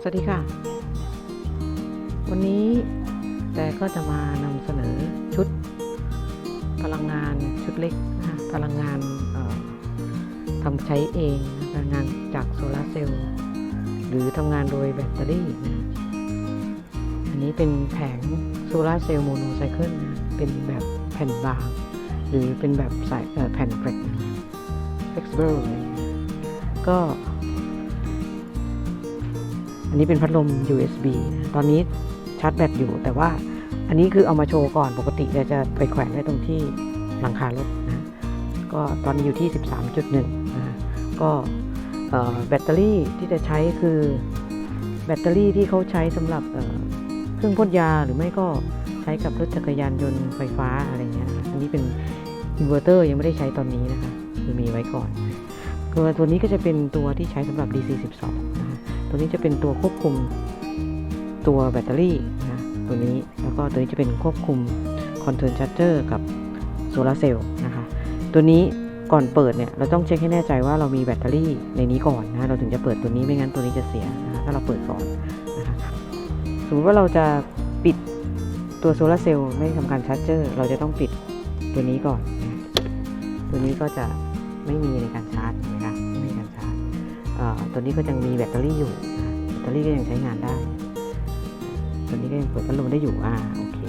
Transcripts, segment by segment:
สวัสดีค่ะ วันนี้แต่ก็จะมานำเสนอชุดพลังงานชุดเล็กนะพลังงานทำใช้เองพลังงานจากโซลาร์เซลล์หรือทำงานโดยแบตเตอรี่นะอันนี้เป็นแผงโซลาร์เซลล์โมโนไซเคิลนะเป็นแบบแผ่นบาง หรือเป็นแบบสายแผ่นเฟล็กนะ flexible อรอย่างเลยก็ อันนี้เป็นพัดลม USB ตอนนี้ชาร์จแบตอยู่ แต่ว่าอันนี้คือเอามาโชว์ก่อนปกติจะจะไปแขวนไว้ตรงที่หลังคารถนะ ก็ตอนนี้อยู่ที่ 13.1นะก็แบตเตอรี่ที่จะใช้คือแบตเตอรี่ที่เขาใช้สำหรับเครื่องพ่นยาหรือไม่ก็ใช้กับรถจักรยานยนต์ไฟฟ้าอะไรเงี้ยนะอันนี้เป็นอินเวอร์เตอร์ยังไม่ได้ใช้ตอนนี้นะคะ คือมีไว้ก่อนตัวตัวนี้ก็จะเป็นตัวที่ใช้สำหรับ DC 12 นะ ตัวนี้จะเป็นตัวควบคุมตัวแบตเตอรี่นะตัวนี้แล้วก็ตัวนี้จะเป็นควบคุมคอนโทรลชาร์เจอร์กับโซลาร์เซลล์นะคะตัวนี้ก่อนเปิดเนี่ยเราต้องเช็คให้แน่ใจว่าเรามีแบตเตอรี่ในนี้ก่อนนะเราถึงจะเปิดตัวนี้ไม่งั้นตัวนี้จะเสียนะะถ้าเราเปิดก่อนนะคะสมมติว่าเราจะปิดตัวโซลาร์เซลล์ไม่ทำการชาร์จเจอร์เราจะต้องปิดตัวนี้ก่อน ตัวนี้ก็จะไม่มีในการชาร์จ ตัวนี้ก็ยังมีแบตเตอรี่อยู่แบตเตอรี่ก็ยังใช้งานได้ ตัวนี้ก็ยังเปิดพัดลมได้อยู่อ่าโอเค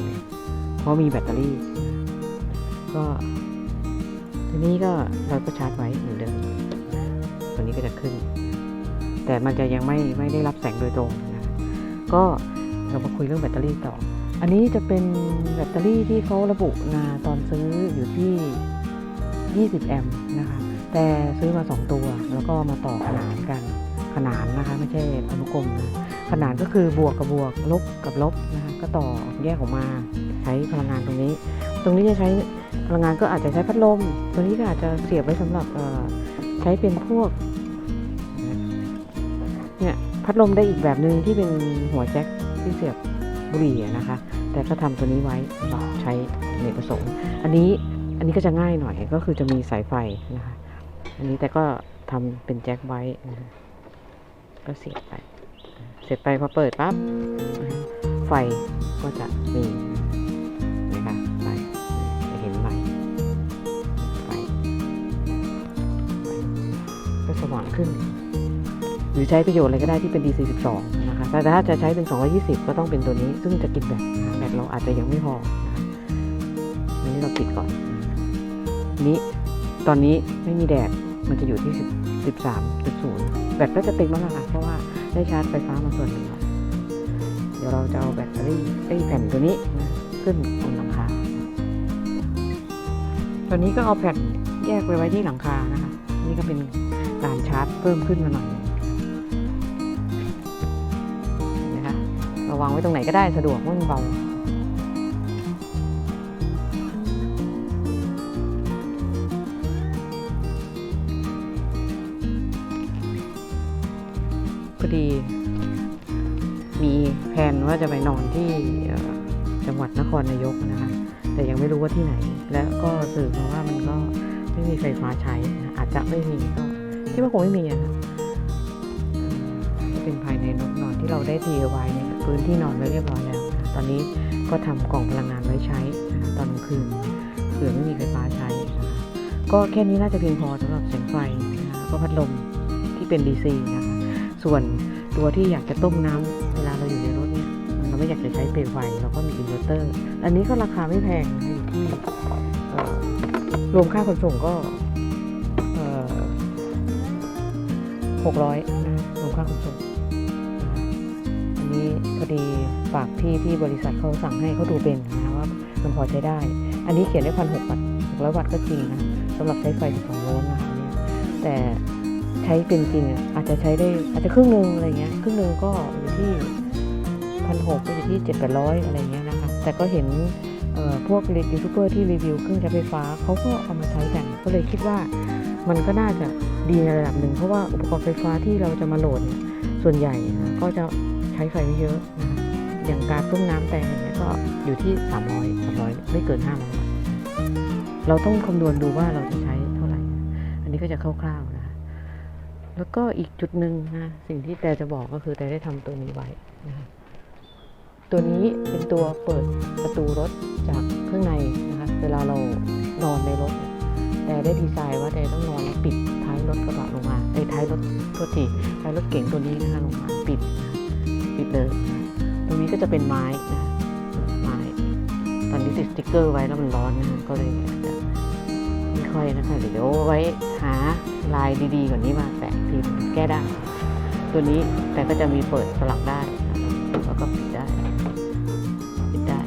เพราะมีแบตเตอรี่ ก็ตัวนี้ก็เราก็ชาร์จไว้เหมือนเดิมตัวนี้ก็จะขึ้น แต่มันจะยังไม่ไม่ได้รับแสงโดยตรงนะก็เรามาคุยเรื่องแบตเตอรี่ต่อ อันนี้จะเป็นแบตเตอรี่ที่เขาระบุนะตอนซื้ออยู่ที่ 20 แอมป์นะคะ แต่ซื้อมา 2 ตัว แล้วก็มาต่อขนานกันขนานนะคะ ไม่ใช่อนุกรมนะขนานก็คือบวกกับบวกลบกับลบนะคะก็ต่อแยกออกมาใช้พลังงานตรงนี้ ตรงนี้จะใช้พลังงานก็อาจจะใช้พัดลม ตัวนี้ก็อาจจะเสียบไว้สำหรับใช้เป็นพวกเนี่ยพัดลมได้อีกแบบหนึ่งที่เป็นหัวแจ็คที่เสียบบุหรี่นะคะ แต่ก็ทำตัวนี้ไว้รับใช้ในประสงค์ อันนี้อันนี้ก็จะง่ายหน่อยก็คือจะมีสายไฟนะคะ อันนี้แต่ก็ทำเป็นแจ็คไว้นะก็เสียบไป เสร็จไปพอเปิดปั๊บ ไฟก็จะมีนะคะไฟจะเห็นไฟไฟไฟก็สว่างขึ้น หรือใช้ประโยชน์อะไรก็ได้ที่เป็น DC 12นะคะ แต่ถ้าจะใช้เป็น 220 ก็ต้องเป็นตัวนี้ ซึ่งจะกินแบตแบตเราอาจจะยังไม่พออันนี้เราปิดก่อน นี้ตอนนี้ไม่มีแดด มันจะอยู่ที่1 0 3 0 แบตก็จะเต็มแล้วล่ะค่ะเพราะว่าได้ชาร์จไฟฟ้ามาส่วนหนึ่งแล้วเดี๋ยวเราจะเอาแบตเตอรี่ไอ้แผ่นตัวนี้ขึ้นบนหลังคา ตอนนี้ก็เอาแผ่นแยกไปไว้ที่หลังคานะคะ นี่ก็เป็นการชาร์จเพิ่มขึ้นมาหน่อยเห็นะคะเราวางไว้ตรงไหนก็ได้สะดวกเพราะมันเบา ดี มีแผนว่าจะไปนอนที่จังหวัดนครนายกนะคะ แต่ยังไม่รู้ว่าที่ไหน และก็สืบมาว่ามันก็ไม่มีไฟฟ้าใช้นะอาจจะไม่มีก็คิดว่าคงไม่มีอะคะเป็นภายในนอนที่เราได้ DIY ในพื้นที่นอนไว้เรียบร้อยแล้วนะตอนนี้ก็ทำกล่องพลังงานไว้ใช้นะตอนกลางคืนเผื่อไม่มีไฟฟ้าใช้นะคะก็แค่นี้น่าจะเพียงพอสำหรับแสงไฟนะคะก็พัดลมที่เป็น DC นะคะ ส่วนตัวที่อยากจะต้มน้ำเวลาเราอยู่ในรถเนี่ยเราไม่อยากจะใช้เปลวไฟเราก็มีอินเวอร์เตอร์ อันนี้ก็ราคาไม่แพงอยู่ที่รวมค่าขนส่งก็หกร้อยนะรวมค่าขนส่งอันนี้พอดีฝากที่ที่บริษัทเขาสั่งให้เขาดูเป็นนะว่ามันพอใช้ได้ อันนี้เขียนได้พันหกวัตต์หกร้อยวัตต์ก็จริงนะสำหรับใช้ไฟ12โวลต์นะคะเนี่ยแต่ ช้เป็นจริงอะอาจจะใช้ได้อาจจะครึ่งหนึ่งอะไรเงี้ยครึ่งหนึ่งก็อยู่ที่พันหกก็อยู่ที่เจ็ดแปดร้อยอะไรเงี้ยนะคะแต่ก็เห็นพวกยูทูบเบอร์ที่รีวิวเครื่องใช้ไฟฟ้าเขาก็เอามาใช้กัน ก็เลยคิดว่ามันก็น่าจะดีในระดับหนึ่ง เพราะว่าอุปกรณ์ไฟฟ้าที่เราจะมาโหลดเนี่ยส่วนใหญ่นะก็จะใช้ไฟไม่เยอะนะอย่างการต้มน้ำแต่อย่างเงี้ยก็อยู่ที่ 300 300 ไม่เกิน500เราต้องคำนวณดูว่าเราจะใช้เท่าไหร่ อันนี้ก็จะคร่าว แล้วก็อีกจุดหนึ่งนะสิ่งที่แต่จะบอกก็คือแต่ได้ทำตัวนี้ไว้นะคะตัวนี้เป็นตัวเปิดประตูรถจากข้างในนะคะเวลาเรานอนในรถเนี่ยแต่ได้ดีไซน์ว่าแต่ต้องนอนปิดท้ายรถกระบะลงมาไอ้ท้ายรถโทษทีท้ายรถเก๋งตัวนี้นะคะลงมาปิดปิดเลยตรงนี้ก็จะเป็นไม้นะไม้ตอนนี้ติดสติ๊กเกอร์ไว้แล้วมันร้อนนะก็เลยไม่ค่อยนะคะเดี๋ยวไว้ หาลายดีๆกว่านี้มาแปะทีแก้ได้ ตัวนี้แต่ก็จะมีเปิดสลักได้ แล้วก็ปิดได้ปิดได้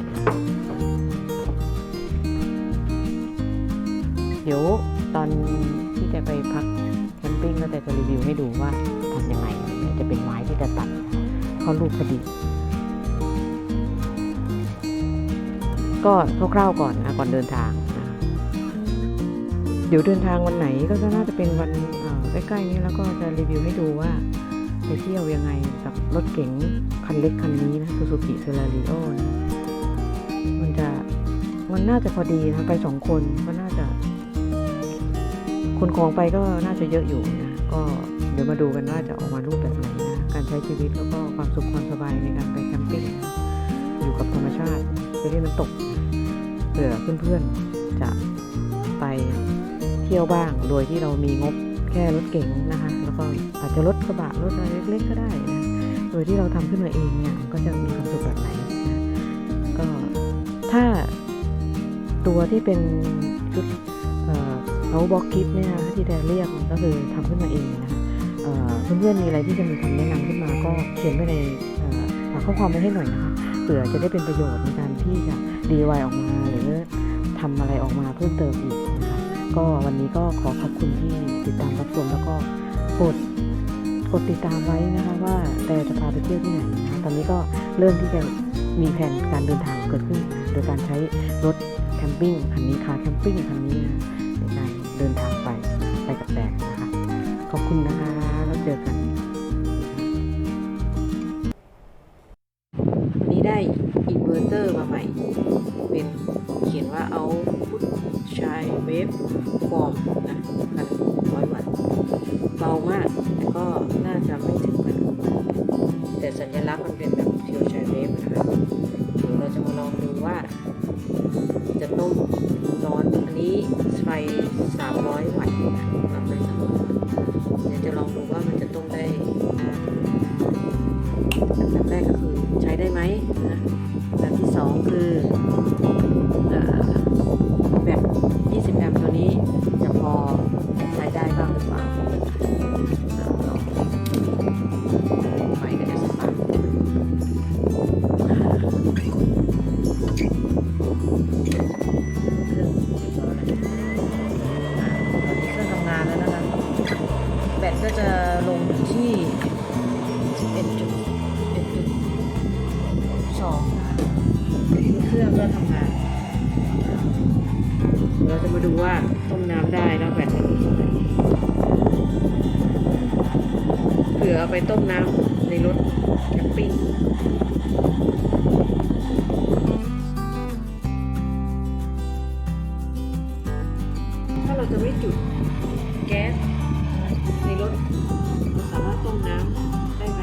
เดี๋ยวตอนที่จะไปพักแคมปิ้งก็จะจะรีวิวให้ดูว่าทำยังไงจะเป็นไม้ที่จะตัดเข้ารูปพอดีก็คร่าวๆก่อนนะก่อนเดินทาง เดี๋ยวเดินทางวันไหนก็จะน่าจะเป็นวันใกล้ๆนี้แล้วก็จะรีวิวให้ดูว่าไปเที่ยวยังไงกับรถเก๋งคันเล็กคันนี้นะ Suzuki c e l a r i o นะมันจะมันน่าจะพอดีนะไปสองคนก็น่าจะ คนของไปก็น่าจะเยอะอยู่นะก็เดี๋ยวมาดูกันว่าจะออกมารูปแบบไหนนะการใช้ชีวิตแล้วก็ความสุขความสบายในการไปแคมปิ้งอยู่กับธรรมชาติไปที่มันตกเผื่อเพื่อนๆจะไป ที่ยวบ้าง โดยที่เรามีงบแค่รถเก๋งนะคะ แล้วก็อาจจะรถกระบะรถอะไรเล็กๆก็ได้นะ โดยที่เราทำขึ้นมาเองเนี่ยมันก็จะมีความสุขแบบไหนนะก็ถ้าตัวที่เป็นชุดเอ่อ power box kit เนี่ยคะที่แต่เรียกก็คือทำขึ้นมาเองนะคะเพื่อนๆมีอะไรที่จะมีคำแนะนำขึ้นมาก็เขียนไว้ในฝากข้อความไว้ให้หน่อยนะคะเผื่อจะได้เป็นประโยชน์ในการที่จะ DIY ออกมาหรือทำอะไรออกมาเพิ่มเติมอีก ก็วันนี้ก็ขอขอบคุณที่ติดตามรับชมแล้วก็กดกดติดตามไว้นะคะว่าแต่จะพาไปเที่ยวที่ไหนนะตอนนี้ก็เริ่มที่จะมีแผนการเดินทางเกิดขึ้น โดยการใช้รถแคมปิ้งคันนี้คาแคมปิ้งคันนี้นะในการเดินทางไปไปกับแดดนะคะ ขอบคุณนะคะ สัญลักษณ์มันเป็น เราจะมาดูว่าต้มน้ำได้แล้วแบตจะลดเท่าไหร่เผื่อเอาไปต้มน้ำในรถแคมปิ้งถ้าเราจะไม่จุดแก๊สในรถเราสามารถต้มน้ำได้ไหม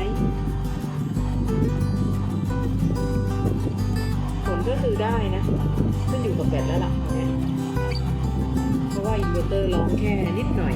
ผลก็คือได้นะขึ้นอยู่กับแบตแล้วล่ะ ราะว่าอินเวอร์เตอร์ร้องแค่นิดหน่อย